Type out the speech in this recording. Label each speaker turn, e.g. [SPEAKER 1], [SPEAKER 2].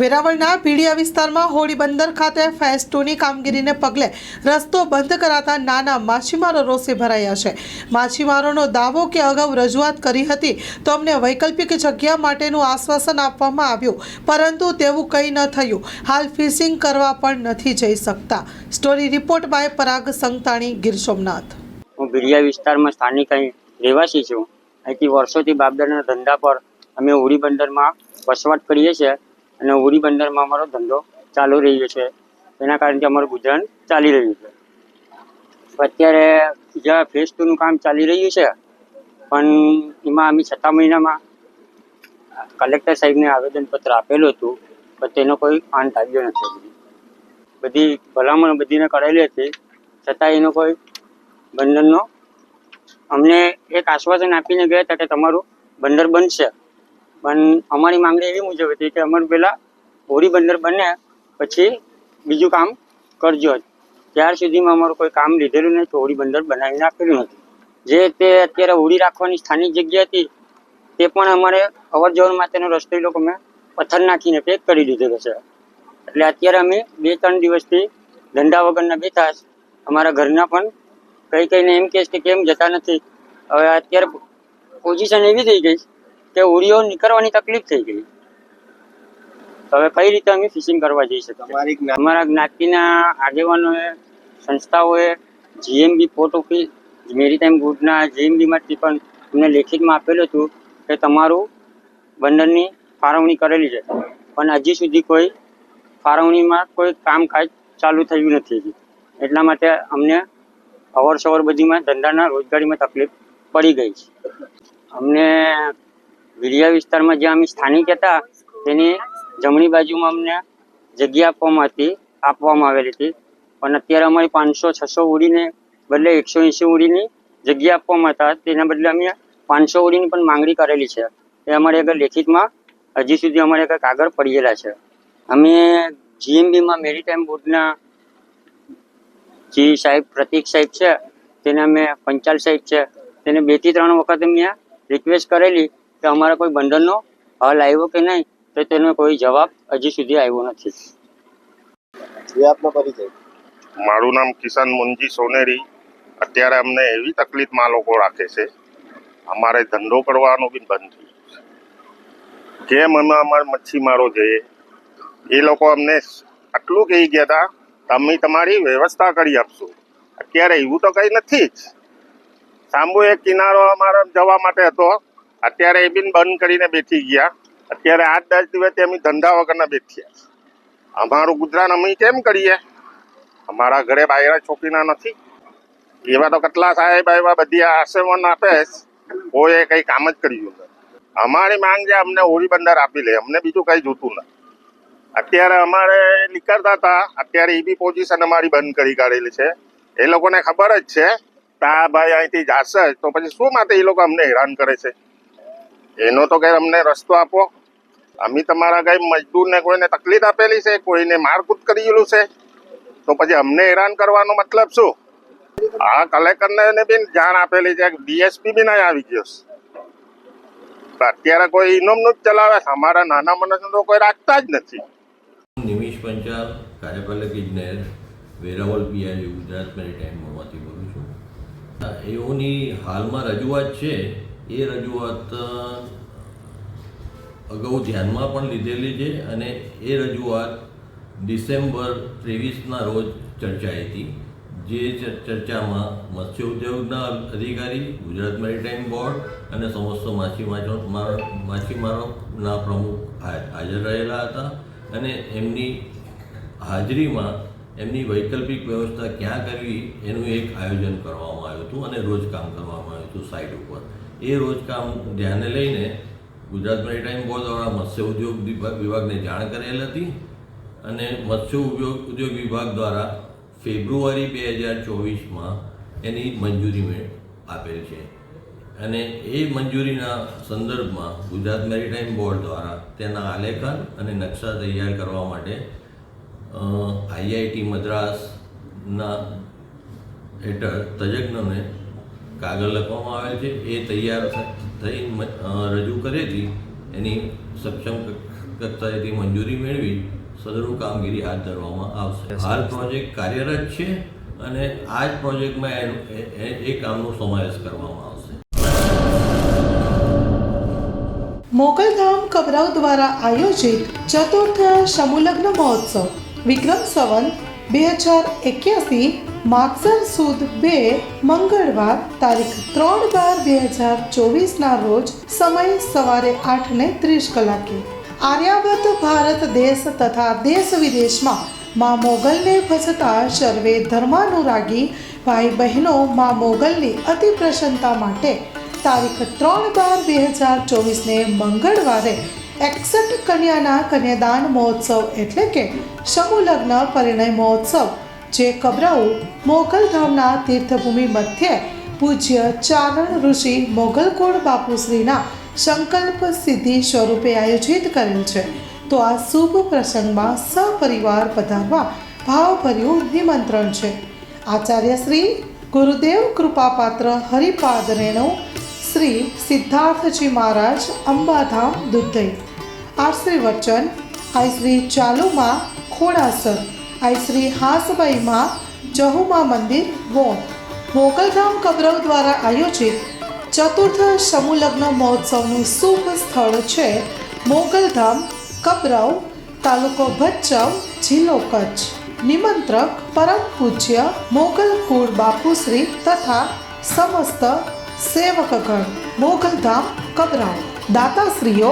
[SPEAKER 1] વેરાવળના પીડિયા વિસ્તારમાં હોળી બંદર ખાતે ફેઝ ટુની કામગીરીને પગલે રસ્તો બંધ કરાતા નાના માછીમારો રોષે ભરાયા છે. માછીમારોનો દાવો કે અગાઉ રજૂઆત કરી હતી તો અમને વૈકલ્પિક જગ્યા માટેનું આશ્વાસન આપવામાં આવ્યું, પરંતુ તેવું કંઈ ન થયું. હાલ ફિશિંગ કરવા પણ નથી જઈ શકતા. Story report by Parag Santani, Gir Somnath.
[SPEAKER 2] હું ભીડિયા વિસ્તારમાં સ્થાનિક રહેવાસી છું. અહીંથી વર્ષોથી બાબદારના ધંધા પર અમે ઉડી બંદરમાં વસવાટ કરીએ છીએ. અને ઉરી બંદરમાં અમારો ધંધો ચાલુ રહ્યો છે. એના કારણથી અમારું ગુજરાન ચાલી રહ્યું છે. અત્યારે જ્યાં ફેસ ટુનું કામ ચાલી રહ્યું છે. પણ એમાં અમે છઠ્ઠા મહિનામાં કલેક્ટર સાહેબને આવેદનપત્ર આપેલું હતું, પણ તેનો કોઈ અંત આવ્યો નથી. બધી ભલામણ બધીને કરેલી હતી. છતાં એનો કોઈ બંદરનો અમને એક આશ્વાસન આપીને ગયા હતા કે તમારું બંદર બનશે. પણ અમારી માંગણી એવી મુજબ હતી કે અમારું પહેલાં હોરી બંદર બને, પછી બીજું કામ કરજો ત્યાર સુધીમાં અમારું કોઈ કામ લીધેલું નહીં, તો હોળી બંદર બનાવી નાખેલું નથી. જે તે અત્યારે હોળી રાખવાની સ્થાનિક જગ્યા હતી, તે પણ અમારે અવર જવર માટેનો રસ્તો લોકો મેં પથ્થર નાખીને પેક કરી દીધેલો છે. એટલે અત્યારે અમે બે ત્રણ દિવસથી ધંધા વગરના બેઠા અમારા ઘરના પણ કઈ કઈને એમ કહે કે કેમ જતા નથી. હવે અત્યારે પોઝિશન એવી થઈ ગઈ કે ઉડીઓ નીકળવાની તકલીફ થઈ ગઈ. હવે કઈ રીતે અમે ફિશિંગ કરવા જઈ શકીએ? અમારા જ્ઞાતિના આગેવાનોએ સંસ્થાઓએ જીએમબી પોર્ટ ઓફિસ મેરીટાઈમ ગુડના જીએમબીમાંથી પણ અમને લેખિતમાં આપેલું હતું કે તમારું બંદરની ફાળવણી કરેલી છે. પણ હજી સુધી કોઈ ફાળવણીમાં કોઈ કામકાજ ચાલુ થયું નથી એટલા માટે અમને અવર સવર બધીમાં ધંધાના રોજગારીમાં તકલીફ પડી ગઈ છે. અમને વિડિયા વિસ્તારમાં જ્યાં અમે સ્થાનિક હતા, તેની જમણી બાજુમાં અમને જગ્યા આપવામાં હતી, આપવામાં આવેલી હતી. પણ અત્યારે અમારી પાંચસો, છસો ઉડીને, બદલે એકસો એંસી ઉડીની જગ્યા આપવામાં હતા, તેના બદલે અમે પાંચસો ઉડીની પણ માંગણી કરેલી છે. એ અમારે આગળ લેખિતમાં હજી સુધી અમારે આગળ કાગળ પડેલા છે. અમે જીએમબીમાં મેરીટાઈમ બોર્ડના જે સાહેબ, પ્રતિક સાહેબ છે, તેને અમે પંચાલ સાહેબ છે, તેને બેથી ત્રણ વખત અમે રિક્વેસ્ટ કરેલી કે અમારા કોઈ બંધનનો હલ આવ્યો કે નહીં તો તેનો કોઈ જવાબ હજી સુધી આવ્યો નથી.
[SPEAKER 3] જે આપનો પરિચય.
[SPEAKER 4] મારું નામ કિશન મુનજી સોનેરી. અત્યારે અમને એવી તકલીફમાં લોકો રાખે છે. અમારે ધંધો કરવાનો બી બંધ થઈ ગયો છે. કેમ અમે અમારે મચ્છીમારો જઈએ એ લોકો અમને આટલું કહી ગયા હતા તમે તમારી વ્યવસ્થા કરી આપશો. અત્યારે એવું તો કંઈ નથી જ. સાંભુ એક કિનારો અમારે જવા માટે હતો. અત્યારે એ બી બંધ કરીને બેઠી ગયા. અત્યારે આઠ દસ દિવસ અમે ધંધા વગરના બેઠ્યા અમારું ગુજરાન અમે કેમ કરીએ? અમારા ઘરે બાયરા છોકરીના નથી. એવા તો કેટલા સાહેબ એવા બધી આશ્રમણ આપે. કોઈએ કઈ કામ જ કર્યું નથી. અમારી માંગ છે અમને હોળી બંદર આપી લે. અમને બીજું કંઈ જોતું નથી. અત્યારે અમારે નીકળતા હતા. અત્યારે એ બી પોઝિશન અમારી બંધ કરી કાઢેલી છે. એ લોકોને ખબર જ છે કે આ ભાઈ અહીંથી જાશે તો પછી શું માટે એ લોકો અમને હેરાન કરે છે? એનો તો કઈ અમને રસ્તો આપો. અમે તમારા કઈ મજદૂરને કોઈને તકલીફ આપેલી છે, કોઈને મારકૂટ કરેલું છે? તો પછી અમને હેરાન કરવાનો મતલબ શું? આ કલેક્ટરને બી જાણ આપેલી છે ડીએસપી બી નહીં આવી ગયો અત્યારે કોઈ ઇનોમનું જ ચલાવે છે. અમારા નાના માણસને તો કોઈ રાખતા જ નથી.
[SPEAKER 5] નિમિષ પંચાલ, કાર્યપાલક ઇજનેર વેરાવલ પીઆઈ ગુજરાત મેરીટાઈમમાંથી બોલું છું. એઓની હાલમાં રજૂઆત છે એ રજૂઆત અગાઉ ધ્યાનમાં પણ લીધેલી છે અને એ રજૂઆત ડિસેમ્બર ત્રેવીસના રોજ ચર્ચાઈ હતી, જે ચર્ચામાં મત્સ્ય ઉદ્યોગના અધિકારી, ગુજરાત મેરીટાઈમ બોર્ડ અને સમસ્ત માછીમારો માર- માછીમારોના પ્રમુખ હાજર રહેલા હતા અને એમની હાજરીમાં એમની વૈકલ્પિક વ્યવસ્થા ક્યાં કરવી એનું એક આયોજન કરવામાં આવ્યું હતું અને રોજ કામ કરવામાં આવ્યું હતું સાઇટ ઉપર. એ રોજકામ ધ્યાને લઈને ગુજરાત મેરીટાઈમ બોર્ડ દ્વારા મત્સ્ય ઉદ્યોગ વિભાગ- વિભાગને જાણ કરેલ હતી અને મત્સ્ય ઉદ્યોગ ઉદ્યોગ વિભાગ દ્વારા ફેબ્રુઆરી બે હજાર ચોવીસમાં એની મંજૂરી આપેલ છે. અને એ મંજૂરીના સંદર્ભમાં ગુજરાત મેરીટાઈમ બોર્ડ દ્વારા તેના આલેખન અને નકશા તૈયાર કરવા માટે આઈઆઈટી મદ્રાસના હેઠળ તજજ્ઞોને કાગળ લખવામાં આવેલ છે એ તૈયાર થઈ રજૂ કરેલી એની સક્ષમ કક્ષાએથી મંજૂરી મેળવી સદરૂ કામગીરી હાથ ધરવામાં આવશે. હાલ પ્રોજેક્ટ કાર્યરત છે અને આ જ પ્રોજેક્ટમાં એનું- એ- એ- એ કામનો સમાવેશ કરવામાં આવશે.
[SPEAKER 1] મોગલધામ કબરાવ દ્વારા આયોજિત ચતુર્થ સમુલગ્ન મહોત્સવ વિક્રમ સંવંત બે હજાર એક્યાસી માગસર સુદ બે મંગળવાર તારીખ ત્રણ બાર બે હજાર ચોવીસના રોજ સમય સવારે આઠ ને ત્રીસ કલાકે. આર્યાવત ભારત દેશ તથા દેશ વિદેશમાં મા મોગલને ભજતા સર્વે ધર્માનુરાગી ભાઈ બહેનો મા મોગલની અતિ પ્રસન્નતા માટે તારીખ ત્રણ બાર બે હજાર ચોવીસને મંગળવારે એકસઠ કન્યાના કન્યાદાન મહોત્સવ એટલે કે સમૂહલગ્ન પરિણય મહોત્સવ, જે કબરાઉ મોગલધામના તીર્થભૂમિ મધ્યે પૂજ્ય ચારણ ઋષિ મોગલકોડ બાપુશ્રીના સંકલ્પ સિદ્ધિ સ્વરૂપે આયોજિત કરેલ છે. તો આ શુભ પ્રસંગમાં સપરિવાર પધારવા ભાવભર્યું નિમંત્રણ છે. આચાર્ય શ્રી ગુરુદેવ કૃપાપાત્ર હરિપાદ રેણુ શ્રી સિદ્ધાર્થજી મહારાજ અંબાધામ દુધઈ. આશ્રી વચન આઈ શ્રી ચાલુમાં ખોડાસર આઈ શ્રી હાસબાઈમાં જહુમા મંદિર વોન મોગલધામ કબરવ દ્વારા આયોજિત ચતુર્થ સમૂહલગ્ન મહોત્સવનું શુભ સ્થળ છે મોગલધામ કબરવ તાલુકો ભચાઉ જિલ્લો કચ્છ. નિમંત્રક પરમ પૂજ્ય મોગલ કુળ બાપુશ્રી તથા સમસ્ત સેવકગણ મોગલધામ કબરાઉ દાતાશ્રીઓ